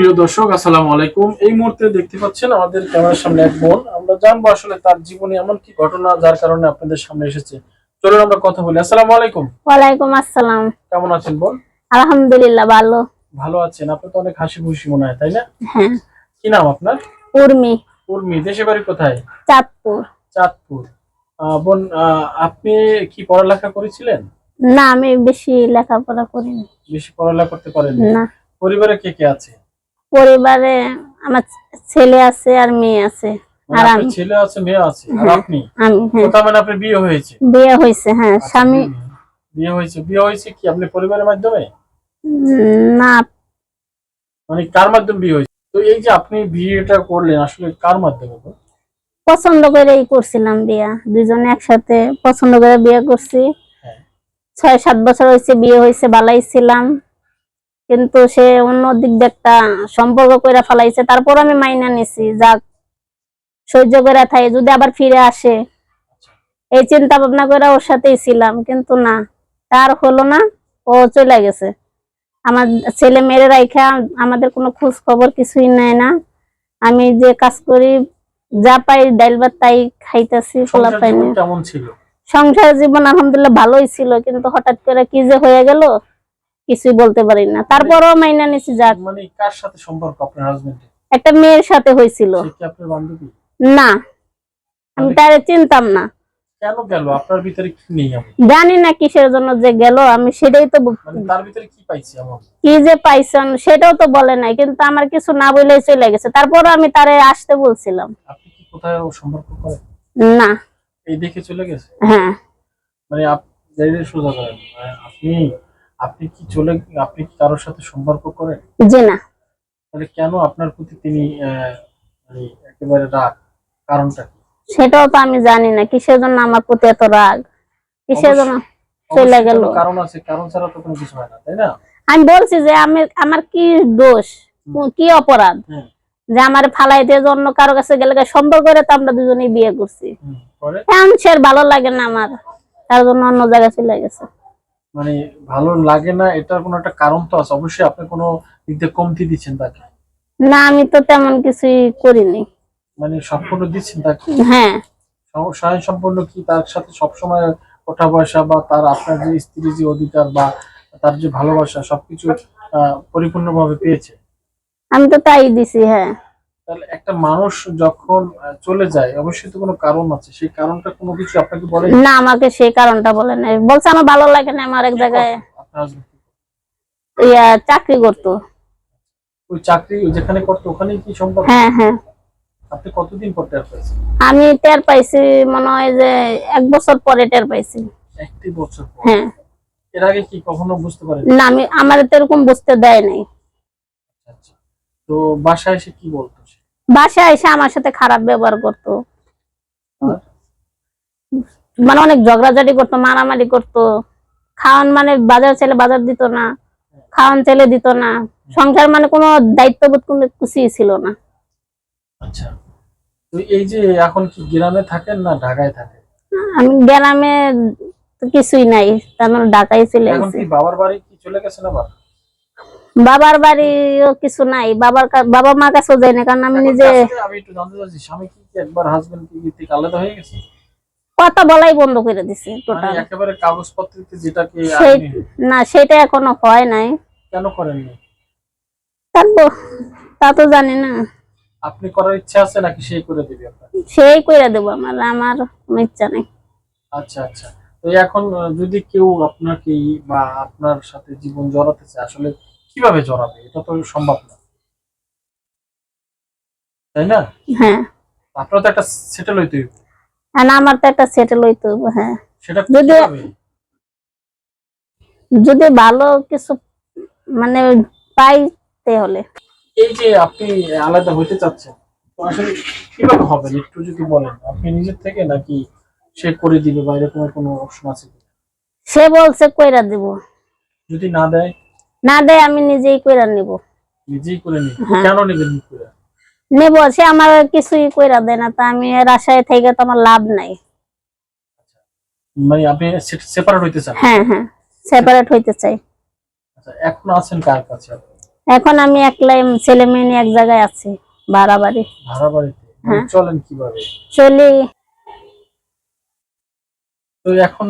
প্রিয় দর্শক আসসালামু আলাইকুম। এই মুহূর্তে দেখতে পাচ্ছেন আমাদের ক্যামেরার সামনে এক বোন। আমরা জানব আসলে তার জীবনে এমন কি ঘটনা যার কারণে আপনাদের সামনে এসেছে। চলুন আমরা কথা বলি। আসসালামু আলাইকুম। ওয়ালাইকুম আসসালাম। কেমন আছেন বোন? আলহামদুলিল্লাহ ভালো। ভালো আছেন। আপনি তো অনেক হাসি খুশি মনে হয় তাই না? হ্যাঁ। কি নাম আপনার? উর্মি। উর্মি দেশে বাড়ি কোথায়? চাঁদপুর। চাঁদপুর। বোন আপনি কি পড়ালেখা করেছিলেন? না আমি বেশি লেখাপড়া করিনি। বেশি পড়ালেখা করতে পারেন না। পরিবারে কে কে আছে? পরিবারে আমার ছেলে আছে আর মেয়ে আছে। মানে আর আমি। ছেলে আছে মেয়ে আছে আর হ্যাঁ। আপনি? আমি হ্যাঁ। মানে আপনার বিয়ে হয়েছে? বিয়ে হয়েছে হ্যাঁ আচ্ছা, স্বামী। বিয়ে- হয়েছে। বিয়ে হয়েছে কি আপনি পরিবারের মাধ্যমে? না। মানে কার মাধ্যমে বিয়ে হয়েছে? তো এই যে আপনি বিয়েটা করলেন আসলে কার মাধ্যমে গো? পছন্দ করেই করছিলাম বিয়া। দুজনে একসাথে পছন্দ করে বিয়ে করছি। হ্যাঁ। ছয় সাত বছর হয়েছে বিয়ে হয়েছে বালাই ছিলাম। কিন্তু সে অন্য দিক একটা সম্পর্ক করে ফেলাইছে। তারপর আমি মাইনা নিছি যাক। সহ্য করে থাই যদি আবার ফিরে আসে। আচ্ছা। এই চিন্তা ভাবনা করে ওর সাথেই ছিলাম কিন্তু না। তার হলো না ও চলে গেছে। আমার ছেলে মেয়েরা রাইখা আমাদের কোনো খোঁজ খবর কিছুই নেয় না। আমি যে কাজ করি যা পাই ডাইল ভাত তাই খাইতেছি ফোলা সংসার পাইনি। সংসার জীবন আলহামদুলিল্লাহ ভালোই ছিল কিন্তু হঠাৎ করে কি যে হয়ে গেল? কিছুই বলতে পারি না। তারপরও মাইনা নিছি যাক। মানে কার সাথে সম্পর্ক আপনার হাজবেন্ড একটা মেয়ের সাথে হয়েছিল। না। আমি তারে চিনতাম না। কেন গেল? আপনার ভিতরে কি নেই এমন? জানি না কিসের জন্য যে গেল আমি সেটাই তো মানে তার ভিতরে কি পাইছি কি যে পাইছেন সেটাও তো বলে নাই কিন্তু আমার কিছু না বলেই চলে গেছে। তারপরও আমি তারে আসতে বলছিলাম। আপনি কি কোথায় সম্পর্ক করেন? না। এই দেখে চলে গেছে? হ্যাঁ। মানে আপনি সোজা করেন। মানে আপনি আপনি কি চলে আপনি কি কারোর সাথে সম্পর্ক করেন? জি না। তাহলে কেন আপনার প্রতি তিনি মানে একেবারে রাগ? কারণটা কি? সেটাও তো আমি জানি না। কিসের জন্য আমার প্রতি এত রাগ? কিসের জন্য চলে গেল? কারণ আছে? কারণ ছাড়া তো কোনো কিছু হয় না তাই না? আমি বলছি যে আমি আমার কি দোষ? কি অপরাধ? যে আমার ফালাই দিয়ে যে অন্য কারও কাছে গেলে সম্পর্ক করে তো আমরা দুজনেই বিয়ে করছি। এখন সে ভালো লাগে না আমার। তার জন্য অন্য জায়গায় চলে গেছে। মানে ভালো লাগে না এটার কোনো একটা কারণ তো আছে। অবশ্যই আপনি কোনো দিক দিয়ে কমতি দিচ্ছেন তাকে। না আমি তো তেমন কিছুই করিনি। মানে সম্পূর্ণ দিচ্ছেন তাকে? হ্যাঁ। স্বয়ং সম্পূর্ণ কি তার সাথে সবসময় ওঠা বসা বা তার আপনার যে স্ত্রী যে অধিকার বা তার যে ভালোবাসা সবকিছু পরিপূর্ণভাবে পেয়েছে? আমি তো তাই দিছি হ্যাঁ। তাহলে একটা মানুষ যখন চলে যায় অবশ্যই তো কোনো কারণ আছে। সেই কারণটা কোনো কিছু আপনাকে বলে? না আমাকে সেই কারণটা বলে নাই। বলছে আমার ভালো লাগে না আমার এক জায়গায়? ইয়া চাকরি করতো। ওই চাকরি যেখানে করতো ওখানে কি সম্পর্ক? হ্যাঁ হ্যাঁ। আপনি কতদিন পর টের পেয়েছেন? আমি টের পাইছি মনে হয় যে এক বছর পরে টের পাইছি। একটি বছর পর? হ্যাঁ। এর আগে কি কখনো বুঝতে পারেন? না আমি আমার তো এরকম বুঝতে দেয় নাই। আচ্ছা। তো বাসায় এসে কি বলতো? বাসায় এসে আমার সাথে খারাপ ব্যবহার করতো। মানে অনেক ঝগড়াঝাটি করতো মারামারি করতো। খাওয়ান মানে বাজার ছেলে বাজার দিত না খাওয়ান ছেলে দিত না। সংসার মানে কোনো দায়িত্ববোধ কোনো কিছুই ছিল না। আচ্ছা। এই যে এখন কি গ্রামে থাকেন না ঢাকায় থাকেন? আমি গ্রামে কিছুই নাই তার মানে ঢাকায় চলে এখন বাবার বাড়ি কি চলে গেছেন আবার বাবার বাড়িও কিছু নাই। বাবার বাবা মার কাছেও যাই না কারণ আমি নিজে আমি একটু জানতে চাচ্ছি স্বামী কি কি একবার হাজবেন্ড কি কি থেকে আলাদা হয়ে গেছে? কথা বলাই বন্ধ করে দিছে মানে টোটাল একেবারে কাগজপত্রতে সেই আপনি না সেটা এখনও হয় নাই। কেন করেননি থাকব তা তো জানি না। আপনি করার ইচ্ছা আছে নাকি সেই করে দিবে আপনার সেই কইরা দেবো আমার আমার কোনো ইচ্ছা নেই। আচ্ছা আচ্ছা। তো এখন যদি কেউ আপনাকে বা আপনার সাথে জীবন জড়াতে চায় আসলে কীভাবে জড়াবে? এটা তো সম্ভব না। তাই না? হ্যাঁ। আপনার তো একটা সেটেল হইতে হইবে। আর আমার তো একটা সেটেল হইতে হবে হ্যাঁ। সেটা যদি- যদি ভালো কিছু মানে পাইতে হলে। এই যে আপনি আলাদা হইতে চাচ্ছেন তো আসলে কীভাবে হবেন একটু যদি বলেন। আপনি নিজের থেকে নাকি সে করে দিবে বা এরকম কোনো অপশন আছে? সে বলছে কইরা দিব। যদি না দেয়? না দেয় আমি নিজেই কইরা নিব। নিজেই করে নিবে? হ্যাঁ। কেন নেবেন নেব সে আমার কিছুই কইরা দেয় না তা আমি এর আশায় থেকে তো আমার লাভ নাই। মানে আপনি সেপারেট হইতে চান? হ্যাঁ হ্যাঁ সেপারেট হইতে চাই। আচ্ছা এখন আছেন কার কাছে? এখন আমি একলাই ছেলে মেয়ে নিয়ে এক জায়গায় আছি ভাড়া বাড়ি ভাড়া বাড়িতে মানে হ্যাঁ। চলেন কীভাবে? চলি। তো এখন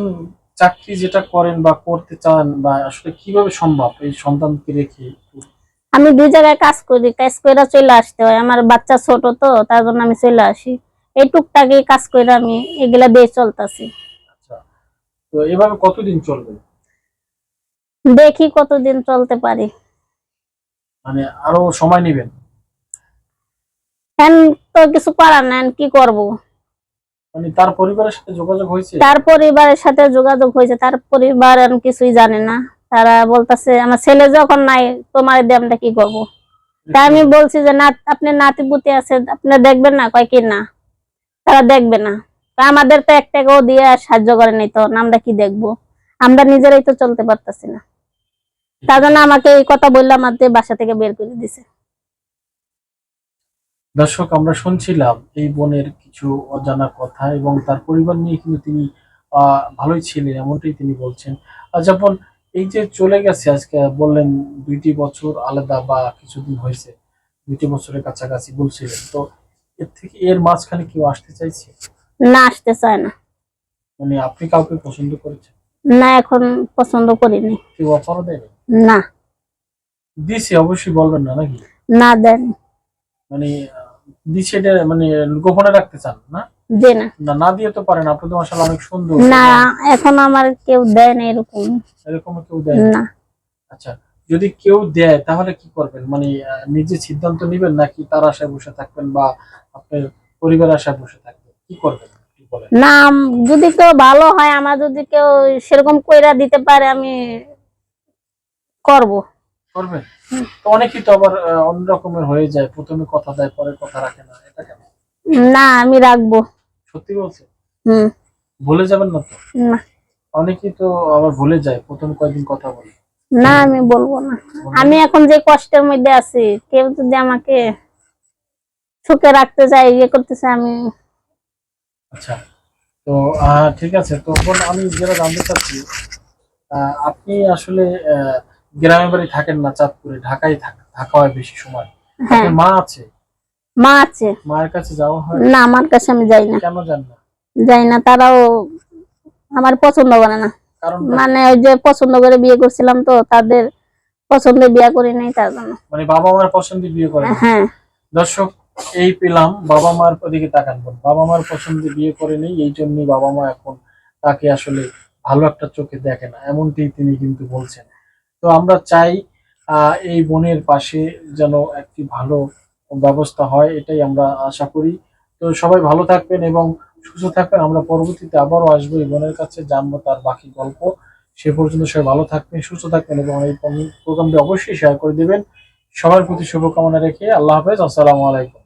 চাকরি যেটা করেন বা করতে চান বা আসলে কীভাবে সম্ভব এই সন্তানকে রেখে আমি দুই জায়গায় কাজ করি কাজ করে চলে আসতে হয়। আমার বাচ্চা ছোট তো তার জন্য আমি চলে আসি। এই টুকটাকে কাজ করে আমি এগুলা দিয়ে চলতেছি। আচ্ছা তো এভাবে কতদিন চলবে? দেখি কতদিন চলতে পারি। মানে আরও সময় নেবেন? এখন তো কিছু করার নাই কি করব? মানে তার পরিবারের সাথে যোগাযোগ হয়েছে? তার পরিবারের সাথে যোগাযোগ হয়েছে, তার পরিবার কিছুই জানে না। তারা বলতেছে, আমার ছেলে যখন নাই, তোমার দিয়ে আমরা কি করব? তা আমি বলছি যে, না, আপনি নাতি পুতি আছে, আপনি দেখবেন না, কয় কি না? তারা দেখবে না। আমাদের তো এক টাকাও দিয়ে আর সাহায্য করে নাই তো আমরা কি দেখব? আমরা নিজেরাই তো চলতে পারতাছি না। তার জন্য আমাকে এই কথা বললাম আমাদের বাসা থেকে বের করে দিছে। দর্শক আমরা শুনছিলাম এই বোনের কিছু অজানা কথা এবং তার পরিবার নিয়ে কিন্তু তিনি ভালোই ছিলেন এমনটাই তিনি বলছেন। আর যখন এই যে চলে গেছে আজকে বললেন দুইটি বছর আলাদা বা কিছুদিন হয়েছে দুইটি বছরের কাছাকাছি বলছিলেন তো এর থেকে এর মাঝখানে কেউ আসতে চাইছে? না আসতে চায় না। মানে আপনি কাউকে পছন্দ করেছেন? না এখন পছন্দ করিনি। কেউ অফারও দেয়নি? না। দিছে অবশ্যই বলবেন না নাকি? না দেন মানে মানে গোপনে রাখতে চান না? যে না। না দিয়ে তো পারেন আপনি তো মাসাল অনেক সুন্দর। না এখন আমার কেউ দেয় না এরকম। এরকম কেউ দেয় না। আচ্ছা যদি কেউ দেয় তাহলে কি করবেন? মানে নিজে সিদ্ধান্ত নেবেন নাকি তার আশায় বসে থাকবেন বা আপনার পরিবার আশায় বসে থাকবেন? কি করবেন না যদি কেউ ভালো হয় আমার যদি কেউ সেরকম কইরা দিতে পারে আমি করব। করবেন? তো অনেকেই তো আবার অন্য রকমের হয়ে যায়। প্রথমে কথা দেয় পরে কথা রাখে না। এটা কেন না আমি রাখব। সত্যি বলছে? হুম। ভুলে যাবেন না তো? না। অনেকেই তো আবার ভুলে যায় প্রথম কয়েকদিন কথা বলে। না আমি বলব না। আমি এখন যে কষ্টের মধ্যে আছি কেউ যদি আমাকে সুখে রাখতে চায় ইয়ে করতে চায় আমি আচ্ছা। তো ঠিক আছে। তো বোন, আমি যেটা জানতে চাচ্ছি আপনি আসলে আহ, গ্রামে বাড়ি থাকেন না চাঁদপুরে ঢাকায় থাক- হয় বেশি সময়। হ্যাঁ। মা আছে? মা আছে। মায়ের কাছে যাওয়া হয়? না আমার কাছে আমি যাই না। কেন যান না? যাই না তারাও আমার পছন্দ করে না। কারণ মানে ওই যে পছন্দ করে বিয়ে করছিলাম তো তাদের পছন্দে বিয়ে করি নাই তার জন্য। মানে বাবা মার পছন্দে বিয়ে করেন হ্যাঁ। দর্শক এই পেলাম বাবা মার দিকে তাকান বোন। বাবা মার পছন্দে বিয়ে করে নেই এই জন্যই বাবা মা এখন তাকে আসলে ভালো একটা চোখে দেখে না এমনটি তিনি কিন্তু বলছেন। তো আমরা চাই এই বোনের পাশে যেন একটি ভালো ব্যবস্থা হয়, এটাই আমরা আশা করি। তো সবাই ভালো থাকবেন এবং সুস্থ থাকবেন। আমরা পরবর্তীতে আবারও আসব এই বোনের কাছে, জানব তার বাকি গল্প। সে পর্যন্ত সবাই ভালো থাকবেন, সুস্থ থাকবেন এবং এই প্রোগ্রামটি অবশ্যই শেয়ার করে দিবেন। সবার প্রতি শুভকামনা রেখে আল্লাহ হাফেজ, আসসালামু আলাইকুম।